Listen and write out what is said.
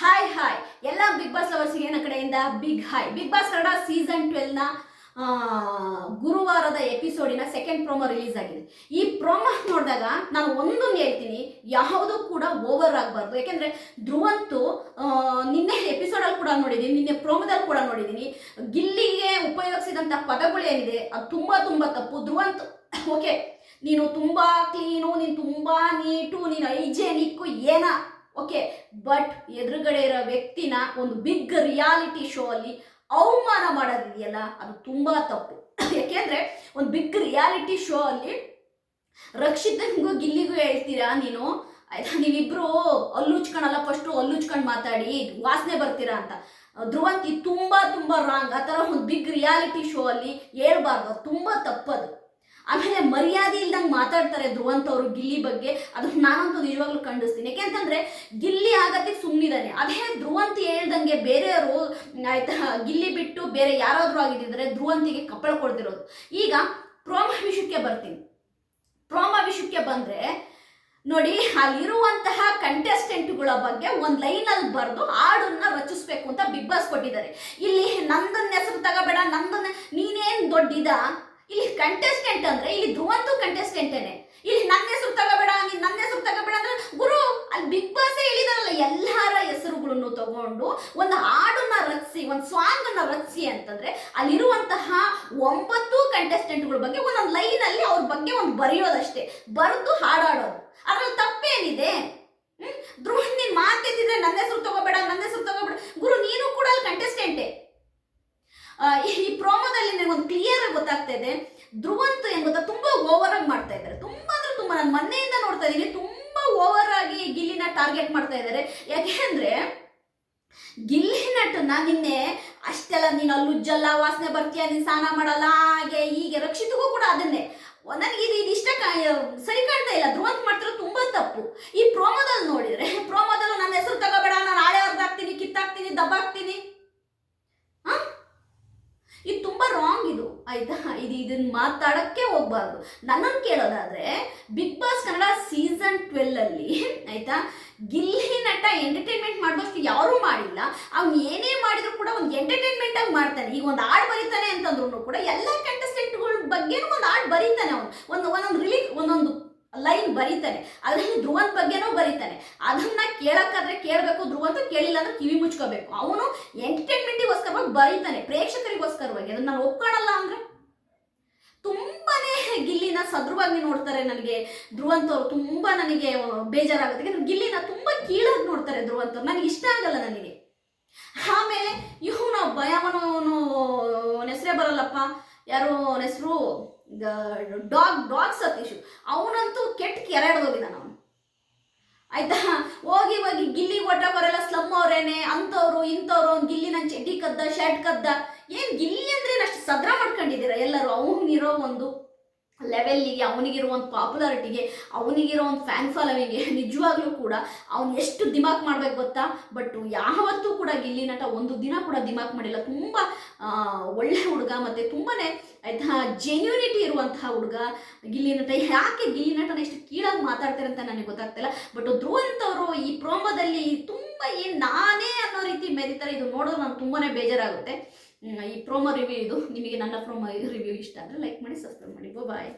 Hi hi ಎಲ್ಲ big boss ಲವರ್ಸ್ಗೆ ನನ್ನ ಕಡೆಯಿಂದ big hi big boss Kannada season ಟ್ವೆಲ್ನ ಗುರುವಾರದ ಎಪಿಸೋಡಿನ ಸೆಕೆಂಡ್ ಪ್ರೋಮೋ ರಿಲೀಸ್ ಆಗಿದೆ. ಈ ಪ್ರೋಮೋ ನೋಡಿದಾಗ ನಾನು ಒಂದೊಂದು ಹೇಳ್ತೀನಿ, ಯಾವುದು ಕೂಡ ಓವರ್ ಆಗಬಾರ್ದು. ಯಾಕೆಂದರೆ ಧ್ರುವಂತು ನಿನ್ನೆ ಎಪಿಸೋಡಲ್ಲಿ ಕೂಡ ನೋಡಿದ್ದೀನಿ, ನಿನ್ನೆ ಪ್ರೋಮೋದಲ್ಲಿ ಕೂಡ ನೋಡಿದ್ದೀನಿ. ಗಿಲ್ಲಿಗೆ ಉಪಯೋಗಿಸಿದಂಥ ಪದಗಳು ಏನಿದೆ, ಅದು ತುಂಬ ತುಂಬ ತಪ್ಪು. ಧ್ರುವಂತ್ ಓಕೆ ನೀನು ತುಂಬ ಕ್ಲೀನು ನೀನು ತುಂಬ ನೀಟು ನೀನು ಹೈಜೆನಿಕ್ಕು ಏನ ಓಕೆ ಬಟ್ ಎದುರುಗಡೆ ಇರೋ ವ್ಯಕ್ತಿನ ಒಂದು ಬಿಗ್ ರಿಯಾಲಿಟಿ ಶೋ ಅಲ್ಲಿ ಅವಮಾನ ಮಾಡೋದಿದೆಯಲ್ಲ, ಅದು ತುಂಬ ತಪ್ಪು. ಯಾಕೆಂದ್ರೆ ಒಂದು ಬಿಗ್ ರಿಯಾಲಿಟಿ ಶೋ ಅಲ್ಲಿ ರಕ್ಷಿತನಿಗೂ ಗಿಲ್ಲಿಗೂ ಹೇಳ್ತೀರಾ ನೀನು? ಆಯ್ತಾ, ನೀವಿಬ್ರು ಹಲ್ಲುಚ್ಕೊಳಲ್ಲ ಫಸ್ಟು ಹಲ್ಲುಚ್ಕೊಂಡು ಮಾತಾಡಿ, ವಾಸನೆ ಬರ್ತೀರಾ ಅಂತ. ಧ್ರುವಂತಿ ತುಂಬಾ ತುಂಬ ರಾಂಗ್ ಆ ಥರ ಒಂದು ಬಿಗ್ ರಿಯಾಲಿಟಿ ಶೋ ಅಲ್ಲಿ ಹೇಳ್ಬಾರ್ದು ತುಂಬ ತಪ್ಪದು. ಆಮೇಲೆ ಮರ್ಯಾದೆ ಇಲ್ದಂಗೆ ಮಾತಾಡ್ತಾರೆ ಧ್ರುವಂತ್ ಅವರು ಗಿಲ್ಲಿ ಬಗ್ಗೆ, ಅದು ನಾನಂತೂ ನಿಜವಾಗ್ಲೂ ಖಂಡಿಸ್ತೀನಿ. ಯಾಕೆಂತಂದ್ರೆ ಗಿಲ್ಲಿ ಆಗತ್ತೆ ಸುಮ್ಮನಿದ್ದಾನೆ ಅದೇ ಧ್ರುವಂತ ಹೇಳ್ದಂಗೆ ಬೇರೆಯವರು ಆಯ್ತಾ, ಗಿಲ್ಲಿ ಬಿಟ್ಟು ಬೇರೆ ಯಾರಾದರೂ ಆಗಿದ್ದಿದ್ರೆ ಧ್ರುವಂತಿಗೆ ಕಪ್ಪಳ ಕೊಡ್ತಿರೋದು. ಈಗ ಪ್ರೋಮ ವಿಷಯಕ್ಕೆ ಬರ್ತೀನಿ. ಪ್ರೋಮ ವಿಷಯಕ್ಕೆ ಬಂದ್ರೆ ನೋಡಿ, ಅಲ್ಲಿರುವಂತಹ ಕಂಟೆಸ್ಟೆಂಟ್ಗಳ ಬಗ್ಗೆ ಒಂದು ಲೈನಲ್ಲಿ ಬರೆದು ಹಾಡನ್ನ ರಚಿಸ್ಬೇಕು ಅಂತ ಬಿಗ್ ಬಾಸ್ ಕೊಟ್ಟಿದ್ದಾರೆ. ಇಲ್ಲಿ ನಂದನ್ ಹೆಸರು ತಗೋಬೇಡ, ನಂದನ್, ನೀನೇನ್ ದೊಡ್ಡಿದ? ಕಂಟೆಸ್ಟೆಂಟ್ ಅಂದ್ರೆ ಇಲ್ಲಿ ಧ್ರುವಂತು ಕಂಟೆಸ್ಟೆಂಟೇನೆ ಇಲ್ಲಿ ನನ್ನ ಹೆಸರು ತಗೋಬೇಡ, ನೀನ್ ನನ್ನ ಹೆಸರು ತಗೋಬೇಡ ಅಂದ್ರೆ ಗುರು, ಅಲ್ಲಿ ಬಿಗ್ ಬಾಸ್ ಹೇಳಿದಾರಲ್ಲ, ಎಲ್ಲರ ಹೆಸರುಗಳನ್ನು ತಗೊಂಡು ಒಂದು ಹಾಡನ್ನ ರಚಿಸಿ, ಒಂದು ಸಾಂಗ್ ಅನ್ನ ರಚಿಸಿ ಅಂತಂದ್ರೆ ಅಲ್ಲಿರುವಂತಹ ಒಂಬತ್ತು ಕಂಟೆಸ್ಟೆಂಟ್ಗಳ ಬಗ್ಗೆ ಒಂದೊಂದು ಲೈನ್ ಅಲ್ಲಿ ಅವ್ರ ಬಗ್ಗೆ ಒಂದು ಬರೆಯೋದಷ್ಟೇ. ಬರೆದು ಹಾಡಾಡೋದು. ಅದ್ರಲ್ಲಿ ತಪ್ಪೇನಿದೆ? ಧ್ರುವ ನೀನ್ ಮಾತೆತ್ತಿದ್ರೆ ನನ್ನ ಹೆಸರು ತಗೋಬೇಡ, ನನ್ನ ಹೆಸರು ತಗೋಬೇಡ. ಗುರು, ನೀನು ಕೂಡ ಅಲ್ಲಿ ಕಂಟೆಸ್ಟೆಂಟೇ ಈ ಪ್ರೋಮೋದಲ್ಲಿ ನನಗೊಂದು ಕ್ಲಿಯರ್ ಗೊತ್ತಾಗ್ತಾ ಇದೆ. ಧ್ರುವಂತ್ ಏನ್ ಗೊತ್ತಾ ತುಂಬಾ ಓವರ್ ಆಗಿ ಮಾಡ್ತಾ ಇದ್ದಾರೆ. ತುಂಬಾ ಅಂದ್ರೆ ತುಂಬಾ ನಾನು ಮೊನ್ನೆಯಿಂದ ನೋಡ್ತಾ ಇದ್ದೀನಿ ತುಂಬಾ ಓವರ್ ಆಗಿ ಗಿಲ್ಲಿನ ಟಾರ್ಗೆಟ್ ಮಾಡ್ತಾ ಇದ್ದಾರೆ. ಯಾಕೆಂದ್ರೆ ಗಿಲ್ಲಿ ನಟನ್ನ ನಿನ್ನೆ ಅಷ್ಟೆಲ್ಲ ನೀನು ಅಲ್ಲಿ ಉಜ್ಜಲ್ಲ ವಾಸನೆ ಬರ್ತೀಯ, ನೀನು ಸ್ನಾನ ಮಾಡಲ್ಲ, ಹಾಗೆ ಹೀಗೆ ರಕ್ಷಿತಗೂ ಕೂಡ ಅದನ್ನೇ. ನನಗೆ ಇದು ಇದು ಇಷ್ಟ ಕಾ- ಸರಿ ಕಾಣ್ತಾ ಇಲ್ಲ. ಧ್ರುವಂತ ಮಾಡ್ತಿರೋ ತುಂಬಾ ತಪ್ಪು ಈ ಪ್ರೋಮೋದಲ್ಲಿ ನೋಡಿದ್ರೆ ಪ್ರೋಮೋದಲ್ಲೂ ನನ್ನ ಹೆಸರು ತಗೋಬೇಡ ನಾನು ಹಾಳೆ ಹೊರ್ದಾಕ್ತೀನಿ ಕಿತ್ತಾಕ್ತೀನಿ ದಬ್ಬಾಕ್ತೀನಿ ಆ? ಇದು ತುಂಬಾ ರಾಂಗ್ ಇದು ಆಯ್ತಾ? ಇದು ಇದನ್ನ ಮಾತಾಡಕ್ಕೆ ಹೋಗ್ಬಾರ್ದು. ನನ್ನನ್ನು ಕೇಳೋದಾದ್ರೆ big boss Kannada season twelve ಅಲ್ಲಿ, ಆಯ್ತಾ? ಗಿಲ್ಲಿ ನಟ ಎಂಟರ್ಟೈನ್ಮೆಂಟ್ ಮಾಡುವಷ್ಟು ಯಾರೂ ಮಾಡಿಲ್ಲ. ಅವ್ನು ಏನೇ ಮಾಡಿದ್ರು ಕೂಡ ಒಂದು ಎಂಟರ್ಟೈನ್ಮೆಂಟಾಗಿ ಮಾಡ್ತಾನೆ. ಈಗ ಒಂದು ಹಾಡು ಬರೀತಾನೆ ಅಂತಂದ್ರು ಕೂಡ ಎಲ್ಲ ಕಂಟೆಸ್ಟೆಂಟ್ಗಳ ಬಗ್ಗೆನೂ ಒಂದು ಹಾಡು ಬರೀತಾನೆ ಅವನು. ಒಂದು ಒಂದೊಂದು ರಿಲೀಫ್ ಒಂದೊಂದು ಲೈನ್ ಬರೀತಾನೆ. ಅದರಲ್ಲಿ ಧ್ರುವನ್ ಬಗ್ಗೆನೂ ಬರೀತಾನೆ. ಅದನ್ನ ಕೇಳಕ್ಕಾದ್ರೆ ಕೇಳಬೇಕು ಧ್ರುವಂತ ಕೇಳಿಲ್ಲ ಅಂದ್ರೆ ಕಿವಿ ಮುಚ್ಕೋಬೇಕು. ಅವನು ಎಂಟರ್ಟೈನ್ಮೆಂಟಿಗೋಸ್ಕರವಾಗಿ ಬರೀತಾನೆ, ಪ್ರೇಕ್ಷಕರಿಗೋಸ್ಕರವಾಗಿ. ಅದನ್ನ ನಾನು ಒಪ್ಕೊಳ್ಳಲ್ಲ ಅಂದ್ರೆ? ತುಂಬಾನೇ ಗಿಲ್ಲಿನ ಸದೃವಾಗಿ ನೋಡ್ತಾರೆ ನನಗೆ ಧ್ರುವಂತವ್ರು ತುಂಬಾ ನನಗೆ ಬೇಜಾರಾಗುತ್ತೆ. ಗಿಲ್ಲಿನ ತುಂಬಾ ಕೀಳಾಗಿ ನೋಡ್ತಾರೆ ಧ್ರುವಂತವ್ರು ನನಗೆ ಇಷ್ಟ ಆಗಲ್ಲ ನನಗೆ. ಆಮೇಲೆ, ಇವನು ಭಯವನು ಹೆಸರೇ ಬರಲ್ಲಪ್ಪ. ಯಾರು ಹೆಸರು? Dog dog Satish. ಅವನಂತೂ ಕೆಟ್ಟ ಕೆರೆಡ್ದೋಗಿದ್ದಾನ ಅವನು. ಆಯ್ತಾ? ಹೋಗಿ ಹೋಗಿ ಗಿಲ್ಲಿ ಒಟ್ಟವರೆಲ್ಲ ಸ್ಲಮ್ ಅವರೇನೆ, ಅಂಥವ್ರು, ಇಂಥವ್ರು, ಅವ್ನು ಗಿಲ್ಲಿ ನನ್ನ ಚಡ್ಡಿ ಕದ್ದ ಶರ್ಟ್ ಕದ್ದ. ಏನು ಗಿಲ್ಲಿ ಅಂದ್ರೆ ಅಷ್ಟು ಸದ್ರ ಮಾಡ್ಕೊಂಡಿದ್ದೀರಾ ಎಲ್ಲರೂ? ಅವನಿರೋ ಒಂದು ಲೆವೆಲ್ಲಿಗೆ ಅವನಿಗಿರೋ ಒಂದು ಪಾಪ್ಯುಲಾರಿಟಿಗೆ ಅವನಿಗಿರೋ ಒಂದು ಫ್ಯಾನ್ ಫಾಲೋವಿಂಗ್ಗೆ ನಿಜವಾಗ್ಲೂ ಕೂಡ ಅವ್ನು ಎಷ್ಟು ದಿಮಾಕ್ ಮಾಡ್ಬೇಕು ಗೊತ್ತಾ? ಬಟ್ ಯಾವತ್ತೂ ಕೂಡ ಗಿಲ್ಲಿ ನಟ ಒಂದು ದಿನ ಕೂಡ ದಿಮಾಕ್ ಮಾಡಿಲ್ಲ. ತುಂಬ ಒಳ್ಳೆ ಹುಡುಗ ಮತ್ತು ತುಂಬಾ ಆಯ್ತಾ ಜೆನ್ಯೂನಿಟಿ ಇರುವಂತಹ ಹುಡುಗ ಗಿಲ್ಲಿ ನಟ. ಯಾಕೆ ಗಿಲ್ಲಿ ನಟನ ಎಷ್ಟು ಮಾತಾಡ್ತಾರೆ ಅಂತ ನನಗೆ ಗೊತ್ತಾಗ್ತಿಲ್ಲ. ಬಟ್ ಧ್ರುವ ಅವರು ಈ ಪ್ರೋಮೋದಲ್ಲಿ ತುಂಬ ಏನು ನಾನೇ ಅನ್ನೋ ರೀತಿ ಮೆರಿತಾರೆ ಇದು ನೋಡೋದು ನನಗೆ ತುಂಬಾ ಬೇಜಾರಾಗುತ್ತೆ. ಈ ಪ್ರೋಮೋ ರಿವ್ಯೂ ಇದು. ನಿಮಗೆ ನನ್ನ ಪ್ರೋಮೋ ರಿವ್ಯೂ ಇಷ್ಟ ಅಂದರೆ ಲೈಕ್ ಮಾಡಿ ಸಬ್ಸ್ಕ್ರೈಬ್ ಮಾಡಿ. ಬಾಯ್